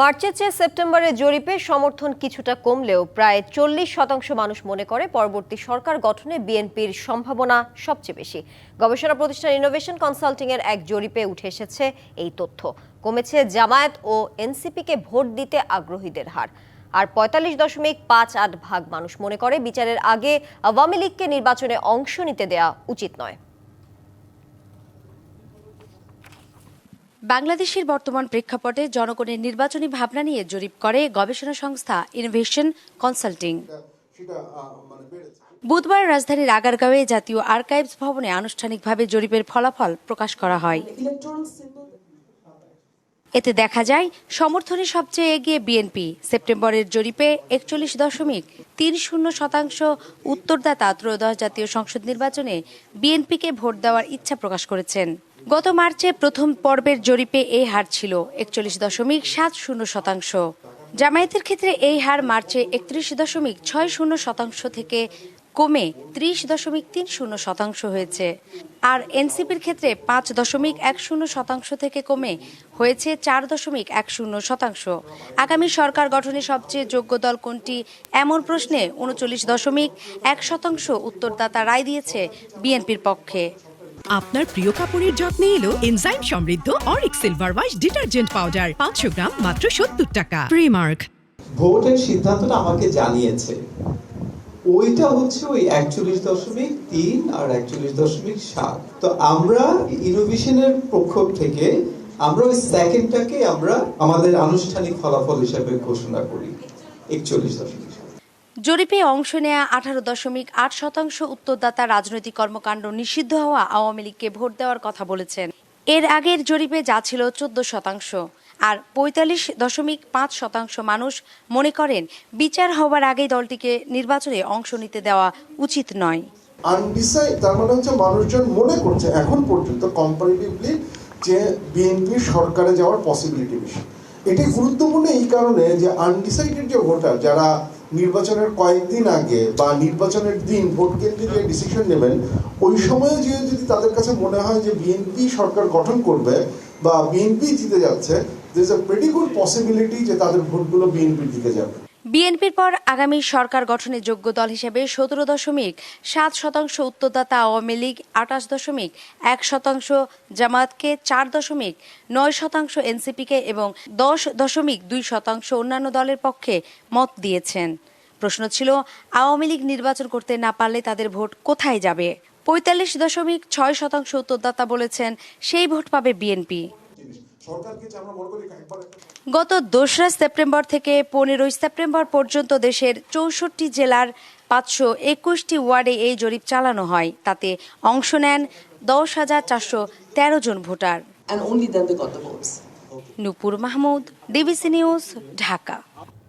মার্চের চেয়ে সেপ্টেম্বরে জরিপে সমর্থন কিছুটা কমলেও প্রায় চল্লিশ শতাংশ মানুষ মনে করে পরবর্তী সরকার গঠনে বিএনপির সম্ভাবনা সবচেয়ে বেশি। গবেষণা প্রতিষ্ঠান ইনোভেশন কনসাল্টিং এর এক জরিপে উঠে এসেছে এই তথ্য। কমেছে জামায়াত ও এনসিপিকে ভোট দিতে আগ্রহীদের হার। আর পঁয়তাল্লিশ দশমিক পাঁচ আট ভাগ মানুষ মনে করে বিচারের আগে আওয়ামী লীগকে নির্বাচনে অংশ নিতে দেয়া উচিত নয়। বাংলাদেশের বর্তমান প্রেক্ষাপটে জনগণের নির্বাচনী ভাবনা নিয়ে জরিপ করে গবেষণা সংস্থা ইনোভেশন কনসাল্টিং বুধবার রাজধানীর আগারগাঁওয়ে জাতীয় আর্কাইভস ভবনে আনুষ্ঠানিকভাবে জরিপের ফলাফল প্রকাশ করা হয়। এতে দেখা যায়, সমর্থনে সবচেয়ে এগিয়ে বিএনপি সেপ্টেম্বরের জরিপে একচল্লিশ দশমিক তিন শূন্য শতাংশ উত্তরদাতা ত্রয়োদশ জাতীয় সংসদ নির্বাচনে বিএনপিকে ভোট দেওয়ার ইচ্ছা প্রকাশ করেছেন। গত মার্চে প্রথম পর্বের জরিপে এই হার ছিল একচল্লিশ দশমিক সাত শূন্য শতাংশ। জামায়াতের ক্ষেত্রে এই হার মার্চে একত্রিশ দশমিক ছয় শূন্য শতাংশ থেকে কমে ত্রিশ দশমিক তিন শূন্য শতাংশ হয়েছে। আর এনসিপির ক্ষেত্রে পাঁচ দশমিক এক শূন্য শতাংশ থেকে কমে হয়েছে চার দশমিক এক শূন্য শতাংশ। আগামী সরকার গঠনে সবচেয়ে যোগ্য দল কোনটি এমন প্রশ্নে উনচল্লিশ দশমিক এক শতাংশ উত্তরদাতা রায় দিয়েছে বিএনপির পক্ষে। আপনার প্রিয় কাপড়ের যত্নে এলো এনজাইম সমৃদ্ধ অরিক সিলভার ওয়াশ ডিটারজেন্ট পাউডার পাঁচশো গ্রাম মাত্র সত্তর টাকা। প্রিমার্ক ভোটের সিদ্ধান্তটা আমাকে জানিয়েছে। ওইটা হচ্ছে ওই একচল্লিশ দশমিক তিন আর একচল্লিশ দশমিক সাত। তো আমরা ইনোভেশনের পক্ষ থেকে আমরা ওই সেকেন্ডটাকে আমরা আমাদের আনুষ্ঠানিক ফলাফল হিসেবে ঘোষণা করি। একচল্লিশ দশমিক। জরিপে অংশ নেয়া আঠারো দশমিক আট শতাংশ উত্তরদাতা রাজনৈতিক কর্মকাণ্ড নিষিদ্ধ হওয়া আওয়ামী লীগকে ভোট দেওয়ার কথা বলেছেন। এর আগের জরিপে যা ছিল চোদ্দ শতাংশ আর পঁয়তাল্লিশ দশমিক পাঁচ শতাংশ মানুষ মনে করেন বিচার হওয়ার আগেই দলটিকে নির্বাচনে অংশ নিতে দেওয়া উচিত নয়। তার মানে হচ্ছে মানুষজন মনে করছে এখন পর্যন্ত কম্পারেটিভলি যে বিএনপি সরকারে যাওয়ার পসিবিলিটি বেশি। এটি গুরুত্বপূর্ণ এই কারণে যে আনডিসাইডেড যে ভোটার, যারা নির্বাচনের কয়েকদিন আগে বা নির্বাচনের দিন ভোট কেন্দ্রে যে ডিসিশন নেবেন, ওই সময়ে যে যদি তাদের কাছে মনে হয় যে বিএনপি সরকার গঠন করবে বা বিএনপি জিতে যাচ্ছে is a pretty good possibility যে তাদের ভোটগুলো বিএনপির দিকে যাবে। বিএনপির পর আগামী সরকার গঠনে যোগ্য দল হিসেবে সতেরো দশমিক সাত শতাংশ উত্তরদাতা আওয়ামী লীগ, আঠাশ দশমিক এক শতাংশ জামাতকে চার দশমিক নয় শতাংশ এনসিপিকে এবং দশ দশমিক দুই শতাংশ অন্যান্য দলের পক্ষে মত দিয়েছেন। প্রশ্ন ছিল, আওয়ামী লীগ নির্বাচন করতে না পারলে তাদের ভোট কোথায় যাবে? পঁয়তাল্লিশ দশমিক ছয় শতাংশ উত্তরদাতা বলেছেন, সেই ভোট পাবে বিএনপি। সরকারকে যে আমরা মনে করি একবার গত দোসরা সেপ্টেম্বর থেকে পনেরোই সেপ্টেম্বর পর্যন্ত দেশের চৌষট্টি জেলার পাঁচশো একুশটি ওয়ার্ডে এই জরিপ চালানো হয়। তাতে অংশ নেন দশ হাজার চারশো তেরো জন voter. Nupur Mahmud DBC news Dhaka.